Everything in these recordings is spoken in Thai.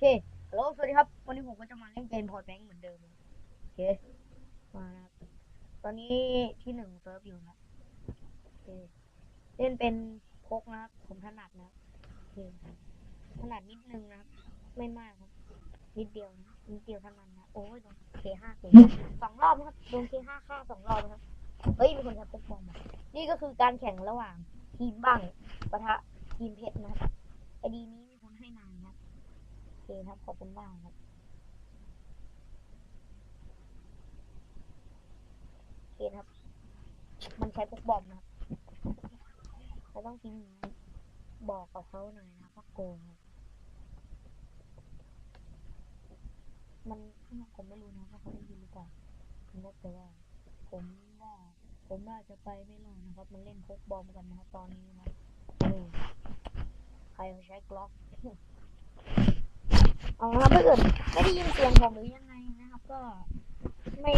เคฮัลโหลสวัสดีครับ วันนี้ผมก็จะมาเล่นเกมพอร์ตแบงค์เหมือนเดิม โอเค มาครับตอนนี้ที่หนึ่งเซิร์ฟอยู่นะโอเคเล่นเป็นพกนะครับ ผมถนัดนะโอเคถนัดนิดนึงนะครับ ไม่มากครับ นิดเดียวนะ นิดเดียวเท่านั้นนะ โอ้ยโดนเคห้าเคสองรอบนะครับ โดนเคห้าฆ่าสองรอบนะครับ เฮ้ยมีคนใช้พกบอมมานี่ก็คือการแข่งระหว่างทีมบ้างปะทะทีมเพชรนะครับไอดีนี้มีคนให้นายนะครับ คครับ ขอบคุณมากครับโอเคครับ มันใช้พวกบอมนะครับเราต้องพิมพ์บอกกับเขาหน่อยนะว่าโกงครับมันผมไม่รู้นะว่าเขาได้ยินหรือเปล่าผมบอกแต่ว่า ผมว่าผมน่าจะไปไม่รอดนะครับ มันเล่นพกบอมกันนะครับตอนนี้นะครเออใครเขาใช้กล็อก เอาละครับถ้าเกิดไม่ได้ยินเสียงผมหรือยังไงนะครับ ก็ไม่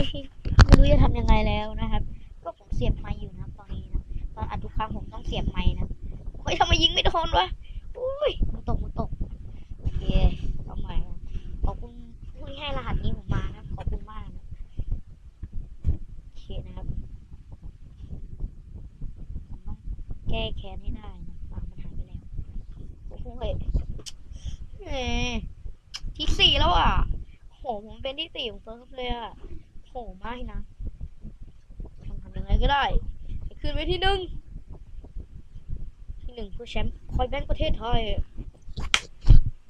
ไม่รู้จะทำยังไงแล้วนะครับ ก็ผมเสียบไมค์อยู่นะตอนนี้นะตอนอัดทุกครั้งผมต้องเสียบไมค์นะเฮ้ยทำไมยิงไม่โดนวะอุ้ยมันตกมันตกโอเคเอาใหม่ขอบคุณผู้ให้รหัสนี้ผมมานะขอบคุณมากนะโอเคนะครับผมต้องแก้แค้นให้ได้นะมันหายไปแล้วโอ้โหเฮ้ อะ โหผมเป็นที่สี่ของเซิร์ฟเลยอะ โหไม่นะทำทำยังไงก็ได้ขึ้นไปที่หนึ่งที่หนึ่งเพื่อแชมป์คอยแบงประเทศไทย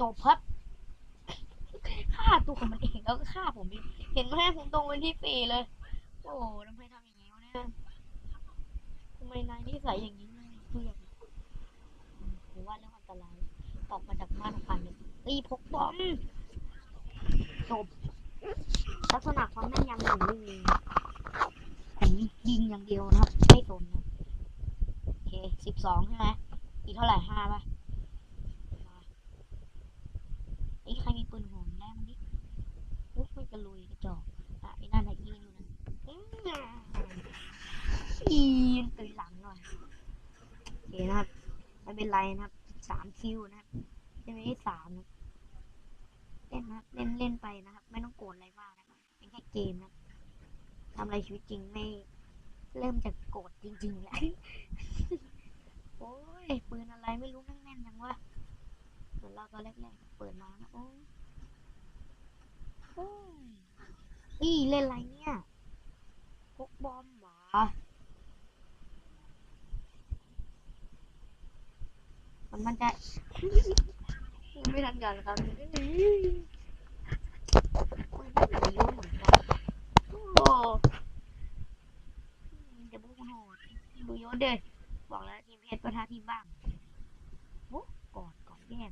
จบครับฆ่าตัวมันเองแล้วก็ฆ่าผมอีกเห็นไหมผมตรงเป็นที่สี่เลย โอ้ทำไมทำอย่างนี้วะเนี่ยทำไมนายนิสัยอย่างนี้เลยเพื่อนหรือว่าเรื่องอันตรายออกมาจากบ้านพันเลยตีพกบอม จบ ลักษณะความแม่นยำผมไม่มีผมยิงอย่างเดียวนะครับ ไม่สนนะโอเคสิบสองใช่ไหมอีกเท่าไหร่ห้าป่ะไอ้ใครมีปืนโหนแรกมันดิอุ๊ยไม่กระลุยกระจอกอะไอ้นั่นน่ะยืนอยู่นะอื้ออีหลังหน่อยโอเคนะครับไม่เป็นไรนะครับสามคิวนะครับใช่ไหมสามนะ เล่นนะเล่นเล่นไปนะครับ ไม่ต้องโกรธอะไรมากนะครับเป็นแค่เกมนะทำอะไรชีวิตจริงไม่เริ่มจากโกรธจริงๆแหละโอ้ยปืนอะไรไม่รู้แม่นๆยังวะเหมือนเราตอนแรกๆเปิดมานะโอ้ยโอ้ยอีเล่นอะไรเนี่ยพกบอมหรอมันมันจะ ไม่ทันกันครับโอ้ยไม่ไหนรู้เหมือนกันโอ้เดี๋ยวบุกโหดดูยศเด้บอกแล้วทีมเพชรประทาทีมบ้างโอ้กอดกอดแย่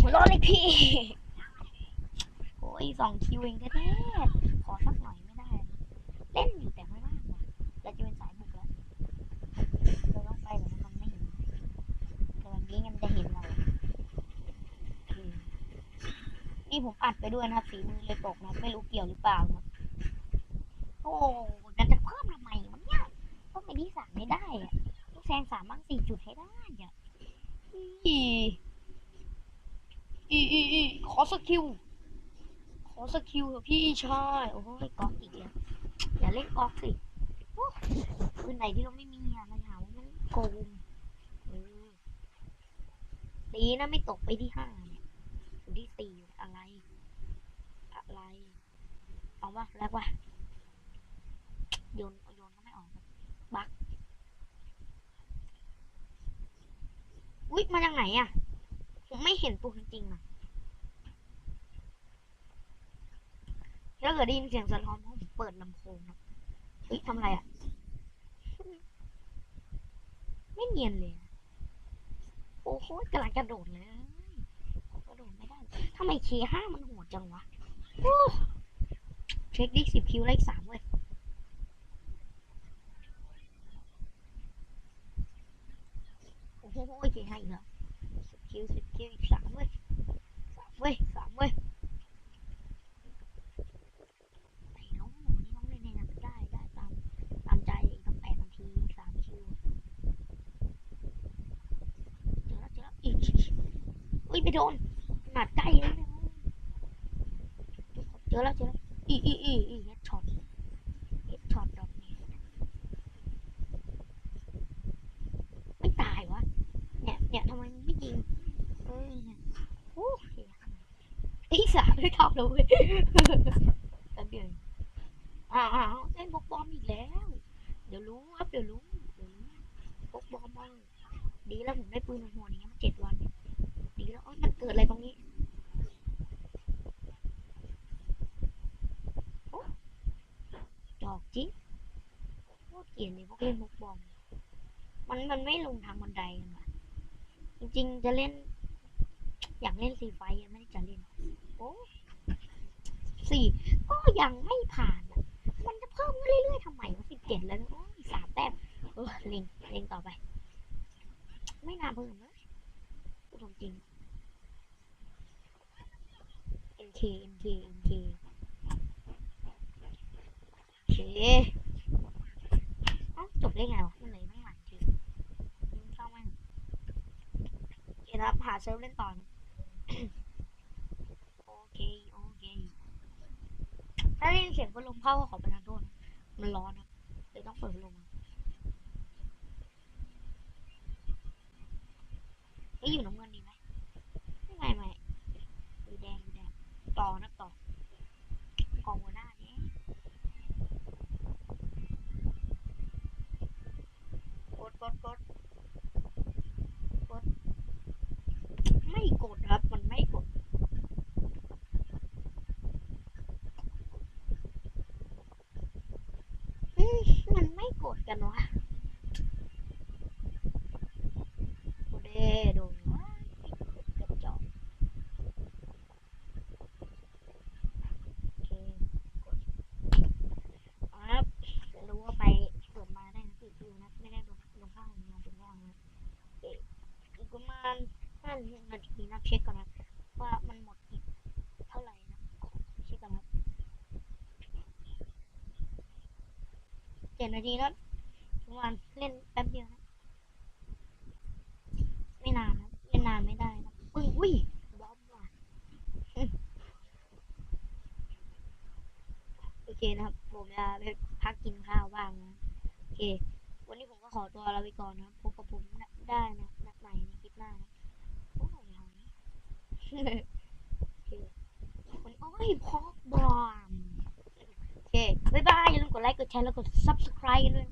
หัวร้อนเลยพี่โอ้ยสองคิวเองแท้ๆขอสักหน่อยไม่ได้ เล่นอยู่แต่ไม่ว่างว่ะเราจะเป็นสายบุกแล้วเราต้องไปแต่มันไม่เห็น แต่วันนี้มันจะเห็นเราอืม นี่ผมอัดไปด้วยนะครับสีมือเลยตกนะไม่รู้เกี่ยวหรือเปล่านะโอ้มันจะเพิ่มทำไมมันเนี่ยต้องไปที่สามไม่ได้อะต้องแซงสามบ้างสี่จุดให้ได้อะอีอีอีอีขอสกิลขอสกิลเถอะพี่ชายโอ้โหก๊อกอีกแล้วอย่าเล่นก๊อกสิโอ้คืนไหนที่เราไม่มีอะเราหาว่ามันโกงดีนะไม่ตกไปที่ห้าเนี่ยอยู่ที่สี่อะไร อะไร เอาวะแล้ววะโยนโยนก็ไม่ออกบักอุ๊ยมาจากไหนอะ ผมไม่เห็นตัวจริงๆอะถ้าเกิดได้ยินเสียงสะท้อนเพราะผมเปิดลำโพงครับเฮ้ยทำอะไรอะ ไม่เนียนเลย โอ้โหกำลังกระโดดเลยผมกระโดดไม่ได้ทำไมเคห้ามันโหดจังวะ เช็คดิสิบคิวเลขสามเว้ยโอ้โหเคห้าอีกแล้วสิบคิวสิบคิวอีกสามเว้ยสามเว้ยสามเว้ยไอ้น้องนี่น้องเล่นในนั้นได้ได้ตามตามใจอีกตั้งแปดนาทีสามคิวเจอแล้วเจอแล้วอีกอุ้ยไม่โดนขนาดใกล้แล้วเนี่ยเจอแล้วเจอแล้ว อีอีอีอีเฮดช็อตเฮดช็อตดอกนี้ไม่ตายวะ เนี่ยเนี่ยทำไมไม่ยิงเอ้ยเนี่ยโอ้ยไอ้สามไม่ทำเลยเว้ยแป๊บเดียวเองอ้าวอ้าวเล่นบกบอมอีกแล้ว เดี๋ยวรู้ครับเดี๋ยวรู้เดี๋ยวรู้บกบอมมาดีแล้วผมได้ปืนหัวนี้มาเจ็ดแล้วเอ้ยมันเกิดอะไรตรงนี้โอ๊ะดอกจริงโคตรเกลียดเลยพวกเล่นมุกบอม มันมันไม่ลงทางบันไดกันว่ะจริงๆจะเล่น อยากเล่นสีไฟยังไม่ได้จะเล่นโอ้สี่ก็ยังไม่ผ่านอะมันจะเพิ่มเรื่อยๆทำไมวะสิบเจ็ดแล้วโอ้สามแต้มเออเล็งเล็งต่อไป ไม่น่าเพิ่มเลยพูดจริง NK NK NK โอเคเอ้าจบได้ไงวะมันเลยไหนจริงอืมเศร้ามากโอเครับ หาเซิร์ฟเล่นต่อนะโอเค โอเค ถ้าได้ยินเสียงพัดลมเข้าก็ขอประทานโทษนะมันร้อนนะเลยต้องเปิดพัดลมอะเอ้ยอยู่น้ำเงินดีไหมไม่ไม่ไม่ดูแดงอยู่แดง ต่อนะต่อกองหัวหน้านี้กดกดกดกดไม่กดครับ มันไม่กด อืมมันไม่กดกันวะโอเดโดนวะกระจอกโอเคกดเอาละครับรู้ว่าไปเปิดมาได้นะปิดวิวนะ ไม่ได้ลงลง ข้างลงเป็นล่างนะโอเคอีกประมาณห้าหรือนาทีนะเช็คก่อนนะว่ามันหมดอีกเท่าไหร่นะเช็คก่อนนะเจ็ดนาทีแล้วประมาณเล่นแป๊บเดียวนะไม่นานนะเล่นนานไม่ได้นะอุ้ยอุ้ยบอมว่ะโอเคนะครับผมจะไปพักกินข้าวบ้างนะโอเค วันนี้ผมก็ขอตัวลาไปก่อนนะพบกับผมได้นะนัดใหม่ในคลิปหน้านะโอ้ยเอานะโอเควันนี้โอ้ยพอกบอมโอเค บ๊ายบาย อย่าลืมกดไลค์ กดแชร์ แล้วกด subscribe กันด้วย